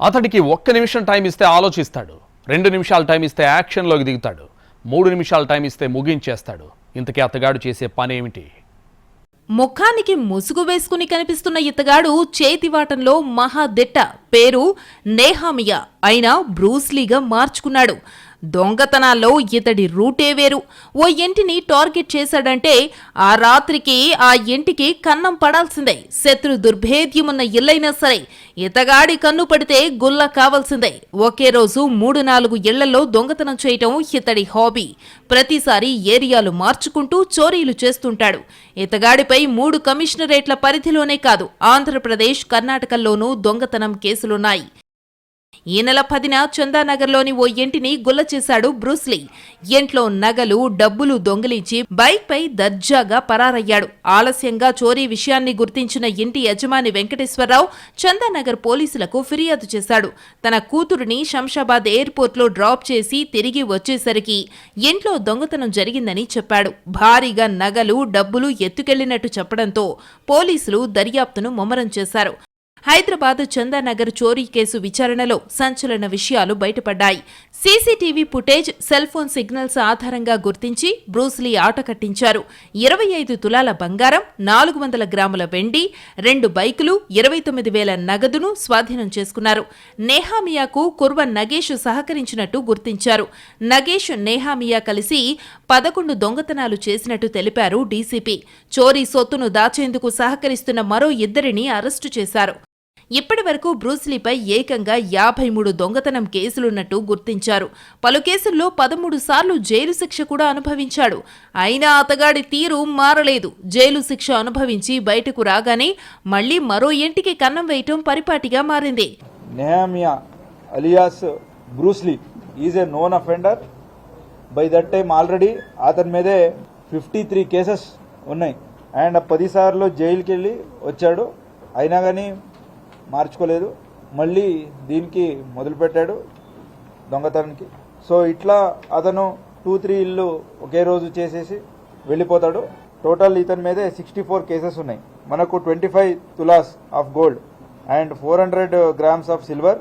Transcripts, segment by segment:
అతడికి ఒక్క నిమిషం టైం ఇస్తే ఆలోచిస్తాడు. రెండు నిమిషాలు టైం ఇస్తే యాక్షన్లోకి దిగుతాడు. మూడు నిమిషాలు టైం ఇస్తే ముగించేస్తాడు. ఇంతకీ అతగాడు చేసే పని ఏమిటి ముఖానికి ముసుగు వేసుకుని కనిపిస్తున్న ఇతగాడు చేతివాటంలో మహాదిట్ట పేరు నేహామియా అయినా బ్రూస్లీగా మార్చుకున్నాడు. దొంగతనాల్లో ఇతడి రూటే వేరు. ఓ ఇంటిని టార్గెట్ చేశాడంటే ఆ రాత్రికి ఆ ఇంటికి కన్నం పడాల్సిందే. శత్రు దుర్భేద్యమున్న ఇల్లైనా సరే ఇతగాడి కన్ను పడితే గుల్ల కావాల్సిందే. ఒకే రోజు మూడు నాలుగు ఇళ్ళలో దొంగతనం చేయటం ఇతడి హాబీ. ప్రతిసారి ఏరియాలు మార్చుకుంటూ చోరీలు చేస్తుంటాడు. ఇతగాడిపై మూడు కమిషనరేట్ల పరిధిలోనే కాదు ఆంధ్రప్రదేశ్ కర్ణాటకల్లోనూ దొంగతనం కేసులున్నాయి. ఈ నెల పదిన చందానగర్లోని ఓ ఇంటిని గుల్ల చేశాడు బ్రూస్లీ ఇంట్లో నగలు డబ్బులు దొంగిలించి బైక్పై దర్జాగా పరారయ్యాడు. ఆలస్యంగా చోరీ విషయాన్ని గుర్తించిన ఇంటి యజమాని వెంకటేశ్వరరావు చందానగర్ పోలీసులకు ఫిర్యాదు చేశాడు. తన కూతురుని శంషాబాద్ ఎయిర్పోర్ట్లో డ్రాప్ చేసి తిరిగి వచ్చేసరికి ఇంట్లో దొంగతనం జరిగిందని చెప్పాడు. భారీగా నగలు డబ్బులు ఎత్తుకెళ్ళినట్టు చెప్పడంతో పోలీసులు దర్యాప్తును ముమ్మరం చేశారు. హైదరాబాద్ చందానగర్ చోరీ కేసు విచారణలో సంచలన విషయాలు బయటపడ్డాయి. CCTV footage cell phone signals ఆధారంగా గుర్తించి బ్రూస్లీ ఆట కట్టించారు. ఇరవై ఐదు తులాల బంగారం నాలుగు వందల గ్రాముల వెండి రెండు బైకులు ఇరవై తొమ్మిది వేల నగదును స్వాధీనం చేసుకున్నారు. నేహామియాకు కుర్వ నగేష్ సహకరించినట్టు గుర్తించారు. నగేష్ నేహామియా కలిసి పదకొండు దొంగతనాలు చేసినట్టు తెలిపారు డీసీపీ. చోరీ సొత్తును దాచేందుకు సహకరిస్తున్న మరో ఇద్దరిని అరెస్టు చేశారు. ఇప్పటి వరకు బ్రూస్లీపై ఏకంగా యాభై మూడు దొంగతనం కేసులున్నట్టు గుర్తించారు. పలు కేసుల్లో పదమూడు సార్లు జైలు శిక్ష కూడా అనుభవించాడు. అయినా అతగాడి తీరు మారలేదు. జైలు శిక్ష అనుభవించి బయటకు రాగానే మళ్ళీ మరో ఇంటికి కన్నం వేయటం పరిపాటిగా మారింది. Alias alias Bruce Lee is a by that time already అతని మీదే ఫిఫ్టీ త్రీ కేసెస్ ఉన్నాయి. అండ్ పదిసార్లు జైలుకి వెళ్ళి వచ్చాడు. అయినా కానీ మార్చుకోలేదు. మళ్ళీ దీనికి మొదలుపెట్టాడు దొంగతనానికి. సో ఇట్లా అతను టూ త్రీ ఇల్లు ఒకే రోజు చేసేసి వెళ్ళిపోతాడు. టోటల్ ఇతని మీదే సిక్స్టీ ఫోర్ కేసెస్ ఉన్నాయి. మనకు twenty five tolas of gold and four hundred grams of silver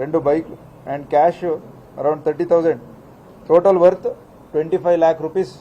రెండు బైక్లు and cash around thirty thousand. Total worth twenty five lakh rupees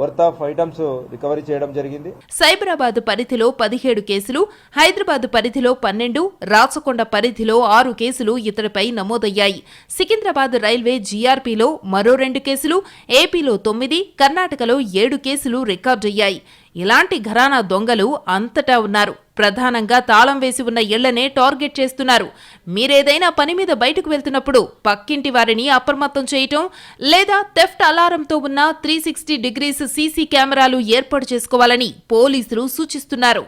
worth of items recovery చేయడం జరిగింది. సైబరాబాద్ పరిధిలో పదిహేడు కేసులు హైదరాబాద్ పరిధిలో పన్నెండు రాచకొండ పరిధిలో ఆరు కేసులు ఇతడిపై నమోదయ్యాయి. సికింద్రాబాద్ రైల్వే జీఆర్పీలో మరో రెండు కేసులు ఏపీలో తొమ్మిది కర్ణాటకలో ఏడు కేసులు రికార్డయ్యాయి. ఇలాంటి ఘరానా దొంగలు అంతటా ఉన్నారు. ప్రధానంగా తాళం వేసి ఉన్న ఇళ్ళనే టార్గెట్ చేస్తున్నారు. మీరేదైనా పని మీద బయటకు వెళ్తున్నప్పుడు పక్కింటి వారిని అప్రమత్తం చేయటం లేదా థెఫ్ట్ అలారంతో ఉన్న త్రీ సిక్స్టీ డిగ్రీస్ సీసీ కెమెరాలు ఏర్పాటు చేసుకోవాలని పోలీసులు సూచిస్తున్నారు.